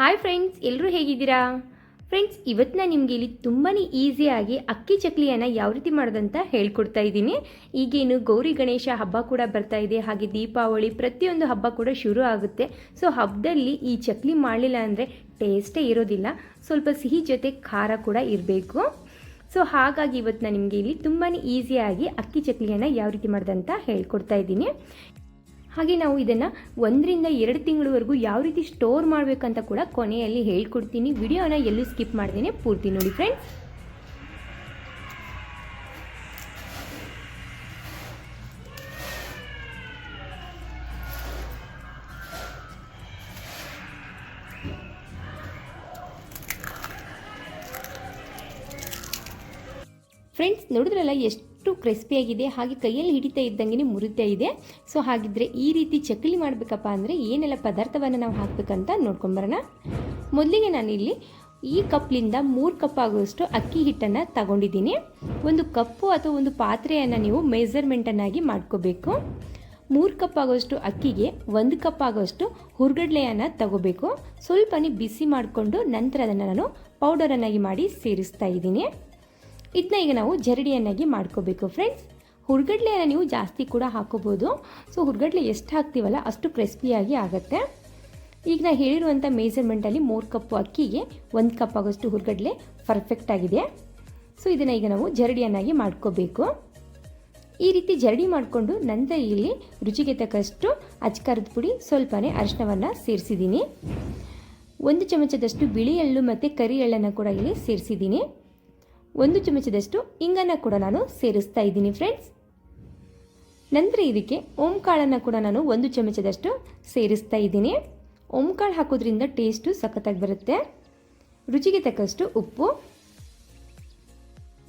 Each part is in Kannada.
ಹಾಯ್ ಫ್ರೆಂಡ್ಸ್ ಎಲ್ಲರೂ ಹೇಗಿದ್ದೀರಾ? ಫ್ರೆಂಡ್ಸ್ ಇವತ್ತು ನಾನು ನಿಮಗೆ ಇಲ್ಲಿ ತುಂಬಾ ಈಸಿಯಾಗಿ ಅಕ್ಕಿ ಚಕ್ಲಿಯನ್ನು ಯಾವ ರೀತಿ ಮಾಡೋದಂತ ಹೇಳ್ಕೊಡ್ತಾ ಇದ್ದೀನಿ. ಈಗೇನು ಗೌರಿ ಗಣೇಶ ಹಬ್ಬ ಕೂಡ ಬರ್ತಾ ಇದೆ, ಹಾಗೆ ದೀಪಾವಳಿ ಪ್ರತಿಯೊಂದು ಹಬ್ಬ ಕೂಡ ಶುರು ಆಗುತ್ತೆ. ಸೊ ಹಬ್ಬದಲ್ಲಿ ಈ ಚಕ್ಲಿ ಮಾಡಲಿಲ್ಲ ಅಂದರೆ ಟೇಸ್ಟೇ ಇರೋದಿಲ್ಲ. ಸ್ವಲ್ಪ ಸಿಹಿ ಜೊತೆ ಖಾರ ಕೂಡ ಇರಬೇಕು. ಸೊ ಹಾಗಾಗಿ ಇವತ್ತು ನಾನು ನಿಮಗೆ ಇಲ್ಲಿ ತುಂಬಾ ಈಸಿಯಾಗಿ ಅಕ್ಕಿ ಚಕ್ಲಿಯನ್ನು ಯಾವ ರೀತಿ ಮಾಡೋದಂತ ಹೇಳ್ಕೊಡ್ತಾ ಇದ್ದೀನಿ. ಹಾಗೆ ನಾವು ಇದನ್ನು ಒಂದರಿಂದ ಎರಡು ತಿಂಗಳವರೆಗೂ ಯಾವ ರೀತಿ ಸ್ಟೋರ್ ಮಾಡಬೇಕಂತ ಕೂಡ ಕೊನೆಯಲ್ಲಿ ಹೇಳ್ಕೊಡ್ತೀನಿ. ವಿಡಿಯೋನ ಎಲ್ಲೂ ಸ್ಕಿಪ್ ಮಾಡ್ದೇನೆ ಪೂರ್ತಿ ನೋಡಿ ಫ್ರೆಂಡ್ಸ್ ಫ್ರೆಂಡ್ಸ್ ನೋಡಿದ್ರಲ್ಲ ಎಷ್ಟು ಕ್ರಿಸ್ಪಿಯಾಗಿದೆ ಹಾಗೆ ಕೈಯಲ್ಲಿ ಹಿಡಿತಾ ಇದ್ದಂಗೆ ಮುರಿತಾ ಇದೆ. ಸೊ ಹಾಗಿದ್ರೆ ಈ ರೀತಿ ಚಕ್ಕಲಿ ಮಾಡಬೇಕಪ್ಪ ಅಂದರೆ ಏನೆಲ್ಲ ಪದಾರ್ಥವನ್ನು ನಾವು ಹಾಕಬೇಕಂತ ನೋಡ್ಕೊಂಬರೋಣ ಮೊದಲಿಗೆ ನಾನಿಲ್ಲಿ ಈ ಕಪ್ಲಿಂದ ಮೂರು ಕಪ್ ಆಗುವಷ್ಟು ಅಕ್ಕಿ ಹಿಟ್ಟನ್ನು ತಗೊಂಡಿದ್ದೀನಿ. ಒಂದು ಕಪ್ಪು ಅಥವಾ ಒಂದು ಪಾತ್ರೆಯನ್ನು ನೀವು ಮೆಜರ್ಮೆಂಟನ್ನಾಗಿ ಮಾಡ್ಕೋಬೇಕು. ಮೂರು ಕಪ್ ಆಗೋಷ್ಟು ಅಕ್ಕಿಗೆ ಒಂದು ಕಪ್ ಆಗೋಷ್ಟು ಹುರ್ಗಡ್ಲೆಯನ್ನು ತಗೋಬೇಕು. ಸ್ವಲ್ಪನೇ ಬಿಸಿ ಮಾಡಿಕೊಂಡು ನಂತರ ಅದನ್ನು ನಾನು ಪೌಡರನ್ನಾಗಿ ಮಾಡಿ ಸೇರಿಸ್ತಾ ಇದ್ದೀನಿ. ಇದನ್ನ ಈಗ ನಾವು ಜರಡಿಯನ್ನಾಗಿ ಮಾಡ್ಕೋಬೇಕು ಫ್ರೆಂಡ್ಸ್ ಹುರ್ಗಡ್ಲೆಯನ್ನು ನೀವು ಜಾಸ್ತಿ ಕೂಡ ಹಾಕೋಬೋದು. ಸೊ ಹುರ್ಗಡ್ಲೆ ಎಷ್ಟು ಹಾಕ್ತೀವಲ್ಲ ಅಷ್ಟು ಕ್ರಿಸ್ಪಿಯಾಗಿ ಆಗುತ್ತೆ. ಈಗ ನಾ ಹೇಳಿರುವಂಥ ಮೇಜರ್ಮೆಂಟಲ್ಲಿ ಮೂರು ಕಪ್ಪು ಅಕ್ಕಿಗೆ ಒಂದು ಕಪ್ ಆಗೋಷ್ಟು ಹುರ್ಗಡ್ಲೆ ಪರ್ಫೆಕ್ಟ್ ಆಗಿದೆ. ಸೊ ಇದನ್ನು ಈಗ ನಾವು ಜರಡಿಯನ್ನಾಗಿ ಮಾಡ್ಕೋಬೇಕು. ಈ ರೀತಿ ಜರಡಿ ಮಾಡಿಕೊಂಡು ನಂತರ ಇಲ್ಲಿ ರುಚಿಗೆ ತಕ್ಕಷ್ಟು ಅಚ್ಕಾರದ ಪುಡಿ, ಸ್ವಲ್ಪನೇ ಅರಿಶಿನವನ್ನು ಸೇರಿಸಿದ್ದೀನಿ. ಒಂದು ಚಮಚದಷ್ಟು ಬಿಳಿ ಎಳ್ಳು ಮತ್ತು ಕರಿ ಎಳ್ಳನ್ನು ಕೂಡ ಇಲ್ಲಿ ಸೇರಿಸಿದ್ದೀನಿ. ಒಂದು ಚಮಚದಷ್ಟು ಇಂಗನ್ನು ಕೂಡ ನಾನು ಸೇರಿಸ್ತಾ ಇದ್ದೀನಿ ಫ್ರೆಂಡ್ಸ್ ನಂತರ ಇದಕ್ಕೆ ಓಂಕಾಳನ್ನು ಕೂಡ ನಾನು ಒಂದು ಚಮಚದಷ್ಟು ಸೇರಿಸ್ತಾ ಇದ್ದೀನಿ. ಓಂಕಾಳು ಹಾಕೋದ್ರಿಂದ ಟೇಸ್ಟು ಸಖತ್ತಾಗಿ ಬರುತ್ತೆ. ರುಚಿಗೆ ತಕ್ಕಷ್ಟು ಉಪ್ಪು.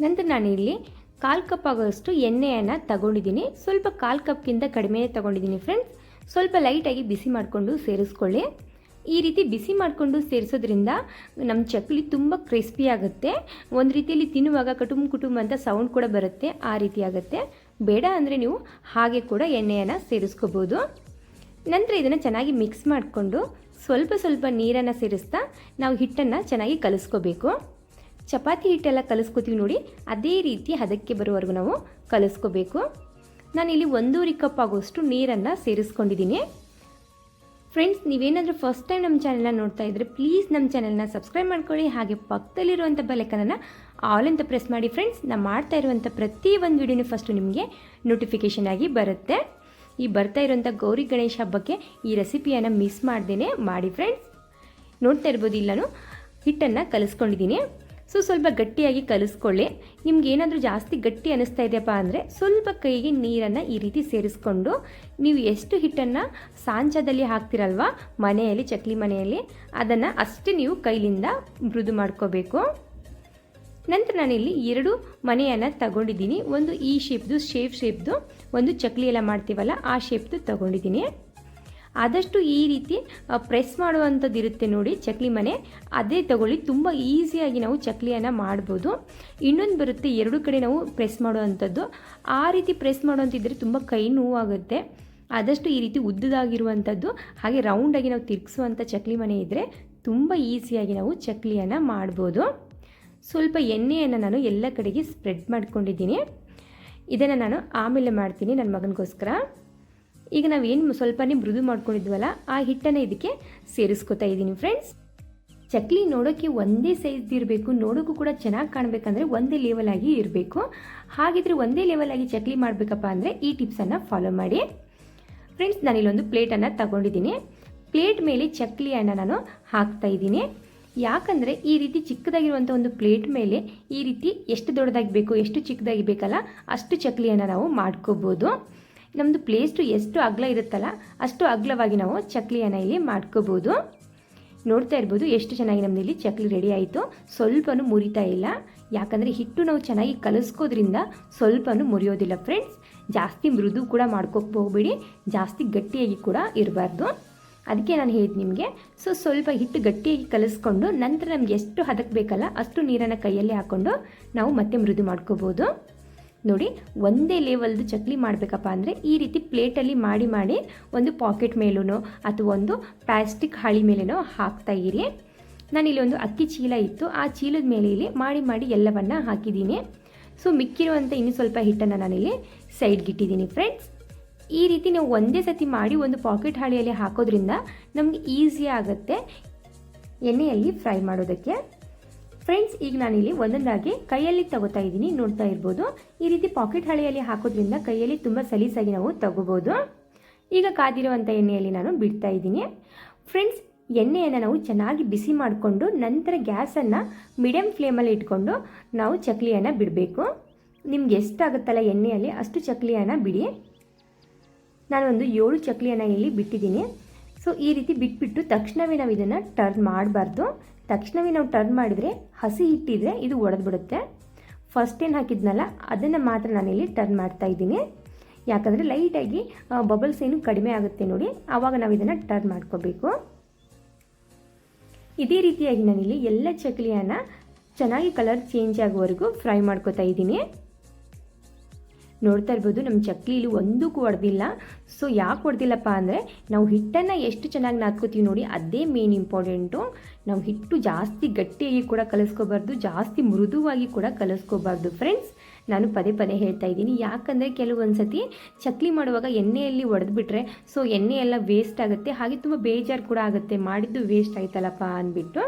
ನಂತರ ನಾನು ಇಲ್ಲಿ ಕಾಲು ಕಪ್ ಆಗೋಷ್ಟು ಎಣ್ಣೆಯನ್ನು ತಗೊಂಡಿದ್ದೀನಿ. ಸ್ವಲ್ಪ ಕಾಲು ಕಪ್ಗಿಂತ ಕಡಿಮೆ ತಗೊಂಡಿದ್ದೀನಿ ಫ್ರೆಂಡ್ಸ್ ಸ್ವಲ್ಪ ಲೈಟಾಗಿ ಬಿಸಿ ಮಾಡಿಕೊಂಡು ಸೇರಿಸ್ಕೊಳ್ಳಿ. ಈ ರೀತಿ ಬಿಸಿ ಮಾಡಿಕೊಂಡು ಸೇರಿಸೋದ್ರಿಂದ ನಮ್ಮ ಚಕ್ಲಿ ತುಂಬ ಕ್ರಿಸ್ಪಿ ಆಗುತ್ತೆ. ಒಂದು ರೀತಿಯಲ್ಲಿ ತಿನ್ನುವಾಗ ಕುಟುಂಬ ಕುಟುಂಬ ಅಂತ ಸೌಂಡ್ ಕೂಡ ಬರುತ್ತೆ. ಆ ರೀತಿ ಆಗುತ್ತೆ. ಬೇಡ ಅಂದರೆ ನೀವು ಹಾಗೆ ಕೂಡ ಎಣ್ಣೆಯನ್ನು ಸೇರಿಸ್ಕೋಬೋದು. ನಂತರ ಇದನ್ನು ಚೆನ್ನಾಗಿ ಮಿಕ್ಸ್ ಮಾಡಿಕೊಂಡು ಸ್ವಲ್ಪ ಸ್ವಲ್ಪ ನೀರನ್ನು ಸೇರಿಸ್ತಾ ನಾವು ಹಿಟ್ಟನ್ನು ಚೆನ್ನಾಗಿ ಕಲಿಸ್ಕೋಬೇಕು. ಚಪಾತಿ ಹಿಟ್ಟೆಲ್ಲ ಕಲಿಸ್ಕೋತೀವಿ ನೋಡಿ, ಅದೇ ರೀತಿ ಹದಕ್ಕೆ ಬರೋವರೆಗೂ ನಾವು ಕಲಿಸ್ಕೋಬೇಕು. ನಾನಿಲ್ಲಿ ಒಂದೂವರೆ ಕಪ್ ಆಗೋಷ್ಟು ನೀರನ್ನು ಸೇರಿಸ್ಕೊಂಡಿದ್ದೀನಿ. ಫ್ರೆಂಡ್ಸ್ ನೀವೇನಾದರೂ ಫಸ್ಟ್ ಟೈಮ್ ನಮ್ಮ ಚಾನಲ್ನ ನೋಡ್ತಾ ಇದ್ದರೆ ಪ್ಲೀಸ್ ನಮ್ಮ ಚಾನಲ್ನ ಸಬ್ಸ್ಕ್ರೈಬ್ ಮಾಡ್ಕೊಳ್ಳಿ, ಹಾಗೆ ಪಕ್ಕದಲ್ಲಿರುವಂಥ ಬೆಲೆಕನನ್ನು ಆಲ್ ಅಂತ ಪ್ರೆಸ್ ಮಾಡಿ ಫ್ರೆಂಡ್ಸ್ ನಾವು ಮಾಡ್ತಾ ಇರುವಂಥ ಪ್ರತಿ ಒಂದು ವಿಡಿಯೋನು ಫಸ್ಟು ನಿಮಗೆ ನೋಟಿಫಿಕೇಷನ್ ಆಗಿ ಬರುತ್ತೆ. ಈ ಬರ್ತಾ ಇರುವಂಥ ಗೌರಿ ಗಣೇಶ ಹಬ್ಬಕ್ಕೆ ಈ ರೆಸಿಪಿಯನ್ನು ಮಿಸ್ ಮಾಡ್ದೇ ಮಾಡಿ ಫ್ರೆಂಡ್ಸ್ ನೋಡ್ತಾ ಇರ್ಬೋದು ನಾನು ಹಿಟ್ಟನ್ನು ಕಲಿಸ್ಕೊಂಡಿದ್ದೀನಿ. ಸೊ ಸ್ವಲ್ಪ ಗಟ್ಟಿಯಾಗಿ ಕಲಿಸ್ಕೊಳ್ಳಿ. ನಿಮ್ಗೆ ಏನಾದರೂ ಜಾಸ್ತಿ ಗಟ್ಟಿ ಅನಿಸ್ತಾ ಇದೆಯಪ್ಪ ಅಂದರೆ ಸ್ವಲ್ಪ ಕೈಗೆ ನೀರನ್ನು ಈ ರೀತಿ ಸೇರಿಸ್ಕೊಂಡು ನೀವು ಎಷ್ಟು ಹಿಟ್ಟನ್ನು ಸಾಂಚದಲ್ಲಿ ಹಾಕ್ತಿರಲ್ವ, ಮನೆಯಲ್ಲಿ, ಚಕ್ಲಿ ಮನೆಯಲ್ಲಿ, ಅದನ್ನು ಅಷ್ಟೇ ನೀವು ಕೈಲಿಂದ ಮೃದು ಮಾಡ್ಕೋಬೇಕು. ನಂತರ ನಾನಿಲ್ಲಿ ಎರಡು ಮನೆಯನ್ನು ತಗೊಂಡಿದ್ದೀನಿ. ಒಂದು ಈ ಶೇಪ್ದು ಶೇಪ್ ಶೇಪ್ದು ಒಂದು ಚಕ್ಲಿ ಎಲ್ಲ ಮಾಡ್ತೀವಲ್ಲ, ಆ ಶೇಪ್ದು ತಗೊಂಡಿದ್ದೀನಿ. ಆದಷ್ಟು ಈ ರೀತಿ ಪ್ರೆಸ್ ಮಾಡುವಂಥದ್ದು ಇರುತ್ತೆ ನೋಡಿ ಚಕ್ಲಿ ಮನೆ. ಅದೇ ತಗೊಳ್ಳಿ, ತುಂಬ ಈಸಿಯಾಗಿ ನಾವು ಚಕ್ಲಿಯನ್ನು ಮಾಡ್ಬೋದು. ಇನ್ನೊಂದು ಬರುತ್ತೆ, ಎರಡು ಕಡೆ ನಾವು ಪ್ರೆಸ್ ಮಾಡುವಂಥದ್ದು. ಆ ರೀತಿ ಪ್ರೆಸ್ ಮಾಡುವಂತಿದ್ರೆ ತುಂಬ ಕೈ ನೋವಾಗುತ್ತೆ. ಆದಷ್ಟು ಈ ರೀತಿ ಉದ್ದದಾಗಿರುವಂಥದ್ದು, ಹಾಗೆ ರೌಂಡಾಗಿ ನಾವು ತಿರುಗಿಸುವಂಥ ಚಕ್ಲಿ ಮನೆ ಇದ್ದರೆ ತುಂಬ ಈಸಿಯಾಗಿ ನಾವು ಚಕ್ಲಿಯನ್ನು ಮಾಡ್ಬೋದು. ಸ್ವಲ್ಪ ಎಣ್ಣೆಯನ್ನು ನಾನು ಎಲ್ಲ ಕಡೆಗೆ ಸ್ಪ್ರೆಡ್ ಮಾಡ್ಕೊಂಡಿದ್ದೀನಿ. ಇದನ್ನು ನಾನು ಆಮೇಲೆ ಮಾಡ್ತೀನಿ ನನ್ನ ಮಗನಿಗೋಸ್ಕರ. ಈಗ ನಾವೇನು ಸ್ವಲ್ಪನೇ ಮೃದು ಮಾಡ್ಕೊಂಡಿದ್ವಲ್ಲ, ಆ ಹಿಟ್ಟನ್ನು ಇದಕ್ಕೆ ಸೇರಿಸ್ಕೊತಾ ಇದ್ದೀನಿ ಫ್ರೆಂಡ್ಸ್ ಚಕ್ಲಿ ನೋಡೋಕ್ಕೆ ಒಂದೇ ಸೈಜ್ ಇರಬೇಕು ನೋಡೋಕ್ಕೂ ಕೂಡ ಚೆನ್ನಾಗಿ ಕಾಣಬೇಕಂದ್ರೆ ಒಂದೇ ಲೆವೆಲ್ ಆಗಿ ಇರಬೇಕು. ಹಾಗಿದ್ರೆ ಒಂದೇ ಲೆವೆಲ್ ಆಗಿ ಚಕ್ಲಿ ಮಾಡಬೇಕಪ್ಪ ಅಂದರೆ ಈ ಟಿಪ್ಸನ್ನು ಫಾಲೋ ಮಾಡಿ. ಫ್ರೆಂಡ್ಸ್ ನಾನಿಲ್ಲೊಂದು ಪ್ಲೇಟನ್ನು ತಗೊಂಡಿದ್ದೀನಿ. ಪ್ಲೇಟ್ ಮೇಲೆ ಚಕ್ಲಿಯನ್ನು ನಾನು ಹಾಕ್ತಾ ಇದ್ದೀನಿ. ಯಾಕಂದರೆ ಈ ರೀತಿ ಚಿಕ್ಕದಾಗಿರುವಂಥ ಒಂದು ಪ್ಲೇಟ್ ಮೇಲೆ ಈ ರೀತಿ ಎಷ್ಟು ದೊಡ್ಡದಾಗಿ ಬೇಕು ಎಷ್ಟು ಚಿಕ್ಕದಾಗಿ ಬೇಕಲ್ಲ ಅಷ್ಟು ಚಕ್ಲಿಯನ್ನು ನಾವು ಮಾಡ್ಕೋಬೋದು. ನಮ್ಮದು ಪ್ಲೇಸ್ಟು ಎಷ್ಟು ಅಗಲ ಇರುತ್ತಲ್ಲ, ಅಷ್ಟು ಅಗಲವಾಗಿ ನಾವು ಚಕ್ಲಿಯನ್ನು ಇಲ್ಲಿ ಮಾಡ್ಕೋಬೋದು. ನೋಡ್ತಾ ಇರ್ಬೋದು ಎಷ್ಟು ಚೆನ್ನಾಗಿ ನಮ್ಮದು ಇಲ್ಲಿ ಚಕ್ಲಿ ರೆಡಿ ಆಯಿತು. ಸ್ವಲ್ಪನೂ ಮುರಿತಾ ಇಲ್ಲ. ಯಾಕಂದರೆ ಹಿಟ್ಟು ನಾವು ಚೆನ್ನಾಗಿ ಕಲಿಸ್ಕೋದ್ರಿಂದ ಸ್ವಲ್ಪನೂ ಮುರಿಯೋದಿಲ್ಲ ಫ್ರೆಂಡ್ಸ್ ಜಾಸ್ತಿ ಮೃದು ಕೂಡ ಹೋಗ್ಬೇಡಿ. ಜಾಸ್ತಿ ಗಟ್ಟಿಯಾಗಿ ಕೂಡ ಇರಬಾರ್ದು. ಅದಕ್ಕೆ ನಾನು ಹೇಳಿದ್ದು ನಿಮಗೆ ಸೊ ಸ್ವಲ್ಪ ಹಿಟ್ಟು ಗಟ್ಟಿಯಾಗಿ ಕಲಿಸ್ಕೊಂಡು ನಂತರ ನಮ್ಗೆ ಎಷ್ಟು ಹದಕ್ಕೆ ಬೇಕಲ್ಲ ಅಷ್ಟು ನೀರನ್ನು ಕೈಯಲ್ಲಿ ಹಾಕ್ಕೊಂಡು ನಾವು ಮತ್ತೆ ಮೃದು ಮಾಡ್ಕೋಬೋದು. ನೋಡಿ, ಒಂದೇ ಲೆವೆಲ್ದು ಚಕ್ಲಿ ಮಾಡಬೇಕಪ್ಪ ಅಂದರೆ ಈ ರೀತಿ ಪ್ಲೇಟಲ್ಲಿ ಮಾಡಿ ಮಾಡಿ ಒಂದು ಪಾಕೆಟ್ ಮೇಲೂ ಅಥವಾ ಒಂದು ಪ್ಲಾಸ್ಟಿಕ್ ಹಾಳಿ ಮೇಲೇನೋ ಹಾಕ್ತಾ ಇರಿ. ನಾನಿಲ್ಲಿ ಒಂದು ಅಕ್ಕಿ ಚೀಲ ಇತ್ತು. ಆ ಚೀಲದ ಮೇಲೆ ಇಲ್ಲಿ ಮಾಡಿ ಮಾಡಿ ಎಲ್ಲವನ್ನು ಹಾಕಿದ್ದೀನಿ. ಸೊ ಮಿಕ್ಕಿರುವಂಥ ಇನ್ನೂ ಸ್ವಲ್ಪ ಹಿಟ್ಟನ್ನು ನಾನಿಲ್ಲಿ ಸೈಡ್ಗಿಟ್ಟಿದ್ದೀನಿ ಫ್ರೆಂಡ್ಸ್ ಈ ರೀತಿ ನಾವು ಒಂದೇ ಸತಿ ಮಾಡಿ ಒಂದು ಪಾಕೆಟ್ ಹಾಳಿಯಲ್ಲಿ ಹಾಕೋದ್ರಿಂದ ನಮಗೆ ಈಸಿ ಆಗುತ್ತೆ ಎಣ್ಣೆಯಲ್ಲಿ ಫ್ರೈ ಮಾಡೋದಕ್ಕೆ. ಫ್ರೆಂಡ್ಸ್, ಈಗ ನಾನಿಲ್ಲಿ ಒಂದೊಂದಾಗಿ ಕೈಯಲ್ಲಿ ತಗೋತಾ ಇದ್ದೀನಿ. ನೋಡ್ತಾ ಇರ್ಬೋದು. ಈ ರೀತಿ ಪಾಕೆಟ್ ಹಳೆಯಲ್ಲಿ ಹಾಕೋದ್ರಿಂದ ಕೈಯಲ್ಲಿ ತುಂಬ ಸಲೀಸಾಗಿ ನಾವು ತಗೋಬೋದು. ಈಗ ಕಾದಿರುವಂಥ ಎಣ್ಣೆಯಲ್ಲಿ ನಾನು ಬಿಡ್ತಾ ಇದ್ದೀನಿ. ಫ್ರೆಂಡ್ಸ್, ಎಣ್ಣೆಯನ್ನು ನಾವು ಚೆನ್ನಾಗಿ ಬಿಸಿ ಮಾಡಿಕೊಂಡು ನಂತರ ಗ್ಯಾಸನ್ನು ಮೀಡಿಯಮ್ ಫ್ಲೇಮಲ್ಲಿ ಇಟ್ಕೊಂಡು ನಾವು ಚಕ್ಲಿಯನ್ನು ಬಿಡಬೇಕು. ನಿಮ್ಗೆ ಎಷ್ಟಾಗುತ್ತಲ್ಲ ಎಣ್ಣೆಯಲ್ಲಿ ಅಷ್ಟು ಚಕ್ಲಿಯನ್ನು ಬಿಡಿ. ನಾನೊಂದು ಏಳು ಚಕ್ಲಿಯನ್ನು ಇಲ್ಲಿ ಬಿಟ್ಟಿದ್ದೀನಿ. ಸೊ ಈ ರೀತಿ ಬಿಟ್ಬಿಟ್ಟು ತಕ್ಷಣವೇ ನಾವು ಇದನ್ನು ಟರ್ನ್ ಮಾಡಬಾರ್ದು. ತಕ್ಷಣವೇ ನಾವು ಟರ್ನ್ ಮಾಡಿದರೆ ಹಸಿ ಹಿಟ್ಟಿದ್ರೆ ಇದು ಒಡೆದ್ಬಿಡುತ್ತೆ. ಫಸ್ಟ್ ಏನು ಹಾಕಿದ್ನಲ್ಲ, ಅದನ್ನು ಮಾತ್ರ ನಾನಿಲ್ಲಿ ಟರ್ನ್ ಮಾಡ್ತಾ ಇದ್ದೀನಿ. ಯಾಕಂದರೆ ಲೈಟಾಗಿ ಬಬಲ್ಸ್ ಏನು ಕಡಿಮೆ ಆಗುತ್ತೆ ನೋಡಿ ಆವಾಗ ನಾವು ಇದನ್ನು ಟರ್ನ್ ಮಾಡ್ಕೋಬೇಕು. ಇದೇ ರೀತಿಯಾಗಿ ನಾನಿಲ್ಲಿ ಎಲ್ಲ ಚಕ್ಲಿಯನ್ನು ಚೆನ್ನಾಗಿ ಕಲರ್ ಚೇಂಜ್ ಆಗುವವರೆಗೂ ಫ್ರೈ ಮಾಡ್ಕೋತಾ ಇದ್ದೀನಿ. ನೋಡ್ತಾ ಇರ್ಬೋದು ನಮ್ಮ ಚಕ್ಲಿಲಿ ಒಂದಕ್ಕೂ ಹೊಡೆದಿಲ್ಲ ಸೊ ಯಾಕೆ ಹೊಡೆದಿಲ್ಲಪ್ಪ ಅಂದರೆ, ನಾವು ಹಿಟ್ಟನ್ನು ಎಷ್ಟು ಚೆನ್ನಾಗಿ ನಾದ್ಕೋತೀವಿ ನೋಡಿ, ಅದೇ ಮೇನ್ ಇಂಪಾರ್ಟೆಂಟು ನಾವು ಹಿಟ್ಟು ಜಾಸ್ತಿ ಗಟ್ಟಿಯಾಗಿ ಕೂಡ ಕಲಿಸ್ಕೋಬಾರ್ದು, ಜಾಸ್ತಿ ಮೃದುವಾಗಿ ಕೂಡ ಕಲಿಸ್ಕೋಬಾರ್ದು. ಫ್ರೆಂಡ್ಸ್ ನಾನು ಪದೇ ಪದೇ ಹೇಳ್ತಾ ಇದ್ದೀನಿ. ಯಾಕಂದರೆ ಕೆಲವೊಂದು ಸತಿ ಚಕ್ಲಿ ಮಾಡುವಾಗ ಎಣ್ಣೆಯಲ್ಲಿ ಒಡೆದ್ಬಿಟ್ರೆ ಸೊ ಎಣ್ಣೆ ಎಲ್ಲ ವೇಸ್ಟ್ ಆಗುತ್ತೆ. ಹಾಗೆ ತುಂಬ ಬೇಜಾರು ಕೂಡ ಆಗುತ್ತೆ. ಮಾಡಿದ್ದು ವೇಸ್ಟ್ ಆಯ್ತಲ್ಲಪ್ಪ ಅಂದ್ಬಿಟ್ಟು.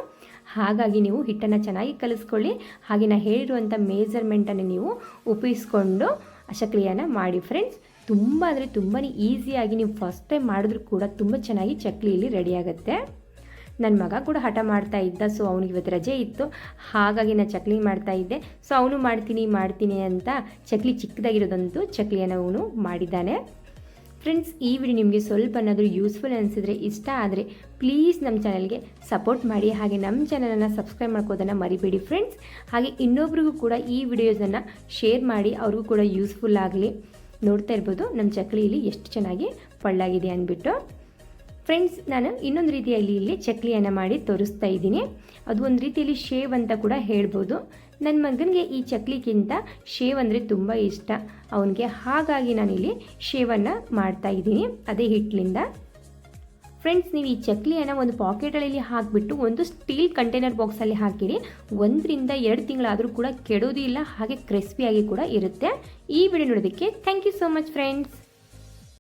ಹಾಗಾಗಿ ನೀವು ಹಿಟ್ಟನ್ನು ಚೆನ್ನಾಗಿ ಕಲಿಸ್ಕೊಳ್ಳಿ. ಹಾಗೆ ನಾನು ಹೇಳಿರುವಂಥ ಮೇಜರ್ಮೆಂಟನ್ನು ನೀವು ಉಪಯೋಗಿಸ್ಕೊಂಡು ಚಕ್ಲಿಯನ್ನು ಮಾಡಿ ಫ್ರೆಂಡ್ಸ್ ತುಂಬ ಅಂದರೆ ತುಂಬಾ ಈಸಿಯಾಗಿ ನೀವು ಫಸ್ಟ್ ಟೈಮ್ ಮಾಡಿದ್ರು ಕೂಡ ತುಂಬ ಚೆನ್ನಾಗಿ ಚಕ್ಲಿಯಲ್ಲಿ ರೆಡಿ ಆಗುತ್ತೆ. ನನ್ನ ಮಗ ಕೂಡ ಹಠ ಮಾಡ್ತಾ ಇದ್ದ ಸೊ ಅವನಿಗೆ ಇವತ್ತು ರಜೆ ಇತ್ತು. ಹಾಗಾಗಿ ನಾನು ಚಕ್ಲಿ ಮಾಡ್ತಾ ಇದ್ದೆ. ಸೊ ಅವನು ಮಾಡ್ತೀನಿ ಮಾಡ್ತೀನಿ ಅಂತ ಚಕ್ಲಿ ಚಿಕ್ಕದಾಗಿರೋದಂತೂ ಚಕ್ಲಿಯನ್ನು ಅವನು ಮಾಡಿದ್ದಾನೆ. ಫ್ರೆಂಡ್ಸ್, ಈ ವಿಡಿಯೋ ನಿಮಗೆ ಸ್ವಲ್ಪ ಏನಾದರೂ ಯೂಸ್ಫುಲ್ ಅನಿಸಿದರೆ, ಇಷ್ಟ ಆದರೆ ಪ್ಲೀಸ್ ನಮ್ಮ ಚಾನಲ್ಗೆ ಸಪೋರ್ಟ್ ಮಾಡಿ. ಹಾಗೆ ನಮ್ಮ ಚಾನಲನ್ನು ಸಬ್ಸ್ಕ್ರೈಬ್ ಮಾಡ್ಕೋದನ್ನು ಮರಿಬೇಡಿ ಫ್ರೆಂಡ್ಸ್ ಹಾಗೆ ಇನ್ನೊಬ್ರಿಗೂ ಕೂಡ ಈ ವಿಡಿಯೋಸನ್ನು ಶೇರ್ ಮಾಡಿ, ಅವ್ರಿಗೂ ಕೂಡ ಯೂಸ್ಫುಲ್ ಆಗಲಿ. ನೋಡ್ತಾ ಇರ್ಬೋದು ನಮ್ಮ ಚಕ್ಲಿಯಲ್ಲಿ ಎಷ್ಟು ಚೆನ್ನಾಗಿ ಪಳ್ಳಾಗಿದೆ ಅಂದ್ಬಿಟ್ಟು ಫ್ರೆಂಡ್ಸ್ ನಾನು ಇನ್ನೊಂದು ರೀತಿಯಲ್ಲಿ ಇಲ್ಲಿ ಚಕ್ಲಿಯನ್ನು ಮಾಡಿ ತೋರಿಸ್ತಾ ಇದ್ದೀನಿ. ಅದು ಒಂದು ರೀತಿಯಲ್ಲಿ ಶೇವ್ ಅಂತ ಕೂಡ ಹೇಳ್ಬೋದು. ನನ್ನ ಮಗನಿಗೆ ಈ ಚಕ್ಲಿಗಿಂತ ಶೇವ್ ಅಂದರೆ ತುಂಬ ಇಷ್ಟ. ಅವನಿಗೆ ಹಾಗಾಗಿ ನಾನಿಲ್ಲಿ ಶೇವನ್ನು ಮಾಡ್ತಾ ಇದ್ದೀನಿ. ಅದೇ ಹಿಟ್ಟಿನಿಂದ. ಫ್ರೆಂಡ್ಸ್ ನೀವು ಈ ಚಕ್ಲಿಯನ್ನು ಒಂದು ಪಾಕೆಟಲ್ಲಿ ಹಾಕಿಬಿಟ್ಟು ಒಂದು ಸ್ಟೀಲ್ ಕಂಟೈನರ್ ಬಾಕ್ಸಲ್ಲಿ ಹಾಕಿರಿ. ಒಂದರಿಂದ ಎರಡು ತಿಂಗಳಾದರೂ ಕೂಡ ಕೆಡೋದು ಇಲ್ಲ, ಹಾಗೆ ಕ್ರಿಸ್ಪಿಯಾಗಿ ಕೂಡ ಇರುತ್ತೆ. ಈ ವಿಡಿಯೋ ನೋಡೋದಕ್ಕೆ thank you so much friends